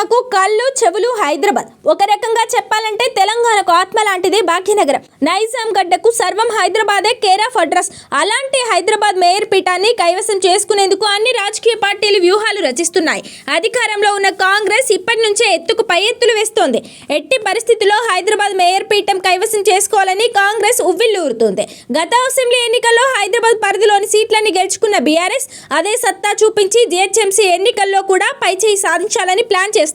తెలంగాణకు కళ్ళు చెవులు హైదరాబాద్. ఒక రకంగా చెప్పాలంటే తెలంగాణకు ఆత్మ లాంటిది భాగ్యనగరం. నైజాం గడ్డకు సర్వం హైదరాబాదే కేర్ ఆఫ్ అడ్రస్. అలాంటి హైదరాబాద్ మేయర్ పీఠాన్ని కైవసం చేసుకునేందుకు అన్ని రాజకీయ పార్టీలు వ్యూహాలు రచిస్తున్నాయి. అధికారంలో ఉన్న కాంగ్రెస్ ఇప్పటి నుంచే ఎత్తుకు పై ఎత్తులు వేస్తోంది. ఎట్టి పరిస్థితుల్లో హైదరాబాద్ మేయర్ పీఠం కైవసం చేసుకోవాలని కాంగ్రెస్ ఉవ్విల్లూరుతోంది గత అసెంబ్లీ ఎన్నికల్లో హైదరాబాద్ పరిధిలోని సీట్లని గెలుచుకున్న బీఆర్ఎస్ అదే సత్తా చూపించి జిహెచ్ఎంసీ ఎన్నికల్లో కూడా పైచేయి సాధించాలని ప్లాన్ చేస్తుంది.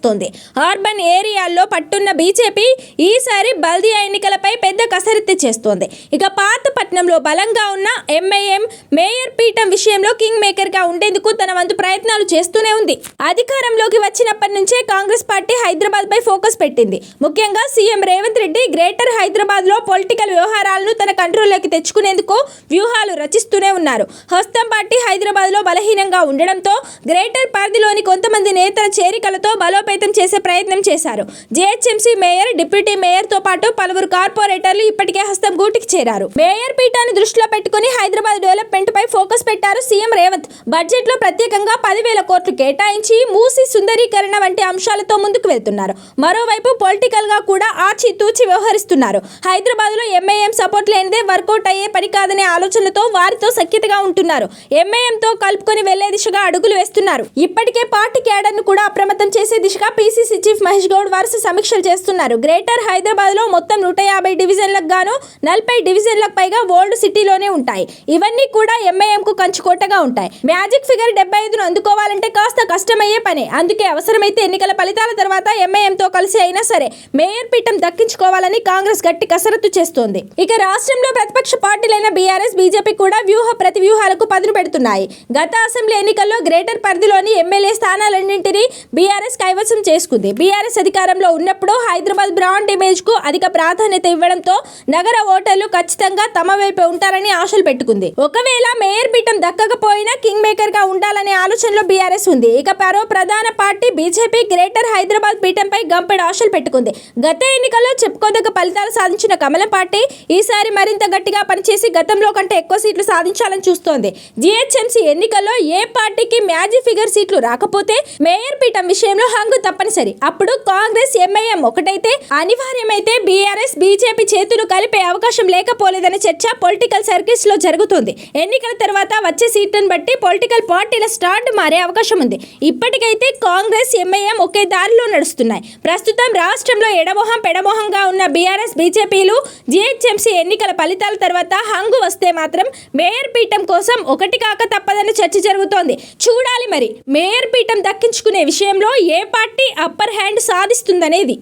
అర్బన్ ఏరియాల్లో పట్టున్న బీజేపీ ఈసారి బల్దియా ఎన్నికలపై పెద్ద కసరత్తు చేస్తోంది. ఇక పాతపట్నంలో బలంగా ఉన్న ఎంఐఎం మేయర్ పీఠం విషయంలో కింగ్ మేకర్గా ఉండేందుకు తన వంతు ప్రయత్నాలు చేస్తూనే ఉంది. అధికారంలోకి వచ్చినప్పటి నుంచే కాంగ్రెస్ పార్టీ హైదరాబాద్ పై ఫోకస్ పెట్టింది. ముఖ్యంగా సీఎం రేవంత్ రెడ్డి గ్రేటర్ హైదరాబాద్లో పొలిటికల్ వ్యవహారాలను తన కంట్రోల్లోకి తెచ్చుకునేందుకు వ్యూహాలు రచిస్తూనే ఉన్నారు. హస్తం పార్టీ హైదరాబాద్లో బలహీనంగా ఉండడంతో గ్రేటర్ పరిధిలోని కొంతమంది నేతల చేరికలతో బలోపేతం చేసే ప్రయత్నం చేశారు. జేహెచ్ఎంసీ మేయర్ డిప్యూటీ మేయర్తో పాటు పలువురు కార్పొరేటర్లు ఇప్పటికే హస్తం గూటికి చేరారు. మేయర్ పీఠాన్ని దృష్టిలో పెట్టుకుని హైదరాబాద్ డెవలప్మెంట్ పై ఫోకస్ పెట్టారు సీఎం రేవంత్. బడ్జెట్లో ప్రత్యేకంగా పదివేల కోట్లు కేటాయించి మూసి సుందరీకరణ వంటి అంశాలతో ముందుకు వెళ్తున్నారు. మరోవైపు పొలిటికల్గా కూడా ఆచి తూచి వ్యవహరిస్తున్నారు హైదరాబాద్లో ఎంఐఎం సపోర్ట్ లేనిదే వర్కౌట్ అయ్యే పని కాదనే ఆలోచనలతో వారితో సఖ్యతగా ఉంటున్నారు. ఎంఐఎం తో కలుపుకొని వెళ్ళే దిశగా అడుగులు వేస్తున్నారు. ఇప్పటికే పార్టీ క్యాడర్ను కూడా అప్రమత్తం చేసే దిశగా పీసీసీ చీఫ్ మహేష్ గౌడ్ వరుస సమీక్షలు చేస్తున్నారు. గ్రేటర్ హైదరాబాద్లో మొత్తం నూట యాభై డివిజన్లకు గాను నలభై డివిజన్లకు పైగా ఓల్డ్ సిటీలోనే ఉంటాయి. ఇవన్నీ కూడా ఎంఐఎం కు కంచుకోటగా ఉంటాయి. మ్యాజిక్ ఫిగర్ డెబ్బై ఐదును అందుకోవాలంటే కాస్త కష్టమయ్యే పని. అందుకే అవసరమైతే ఎన్నికల ఫలితాల తర్వాత ఎంఐఎంతో కలిసి అయినా సరే మేయర్ పీఠం దక్కించుకోవాలని కాంగ్రెస్ గట్టి కసరత్తు చేస్తోంది. ఇక రాష్ట్రంలో ప్రతిపక్ష పార్టీలైన బీఆర్ఎస్ బీజేపీ కూడా వ్యూహ ప్రతి వ్యూహాలకు పదును పెడుతున్నాయి. గత అసెంబ్లీ ఎన్నికల్లో గ్రేటర్ పరిధిలోని ఎమ్మెల్యే స్థానాలన్నింటినీ బీఆర్ఎస్ కైవసం చేసుకుంది. బీఆర్ఎస్ అధికారంలో ఉన్నప్పుడు హైదరాబాద్ బ్రాండ్ ఇమేజ్కు అధిక ప్రాధాన్యత ఇవ్వడంతో నగర ఓటర్లు ఖచ్చితంగా తమ వైపే ఉంటారని ఆశలు పెట్టుకుంది. ఒకవేళ మేయర్ పీఠం దక్కకపోయినా కింగ్ మేకర్గా ఉండాలనే ఆలోచనలో బీఆర్ఎస్ ఉంది. ఇక మరో ప్రధాన పార్టీ బీజేపీ గ్రేటర్ హైదరాబాద్ పీఠంపై గంపెడు ఆశలు పెట్టుకుంది. గత ఎన్నికల్లో చెప్పుకోదగ్గ ఫలితాలు సాధించిన కమలం పార్టీ ఈసారి మరింత గట్టిగా పనిచేసి గతంలో కంటే ఎక్కువ సీట్లు సాధించాలని చూస్తోంది. జిహెచ్ఎంసీ ఎన్నికల్లో ఏ పార్టీకి మ్యాజిక్ ఫిగర్ సీట్లు రాకపోతే మేయర్ పీఠం విషయంలో హంగు తప్పనిసరి. అప్పుడు కాంగ్రెస్ ఎంఐఎం ఒకటైతే అనివార్యమైతే బీఆర్ఎస్ బీజేపీ చేతులు కలిపే అవకాశం లేకపోలేదనే చర్చ పొలిటికల్ సర్కిల్స్లో జరుగుతుంది. ఎన్నికల తర్వాత వచ్చే సీట్లను బట్టి పొలిటికల్ పార్టీల స్టార్ట్ మారే అవకాశం ఉంది. ఇప్పటికైతే కాంగ్రెస్ ఎంఐఎం ఒకే దారిలో నడుస్తున్నాయి. ప్రస్తుతం రాష్ట్రంలో ఎడమొహం పెడమొహంగా ఉన్న బీఆర్ఎస్ బీజేపీలు జిహెచ్ఎంసీ ఎన్నికల ఫలితాల తర్వాత హంగు వస్తే మాత్రం మేయర్ పీఠం కోసం ఒకటి కాక తప్పదని చర్చ జరుగుతోంది. చూడాలి మరి మేయర్ పీఠం దక్కించుకునే విషయంలో ఏ పార్టీ అప్పర్ హ్యాండ్ సాధిస్తుందనేది.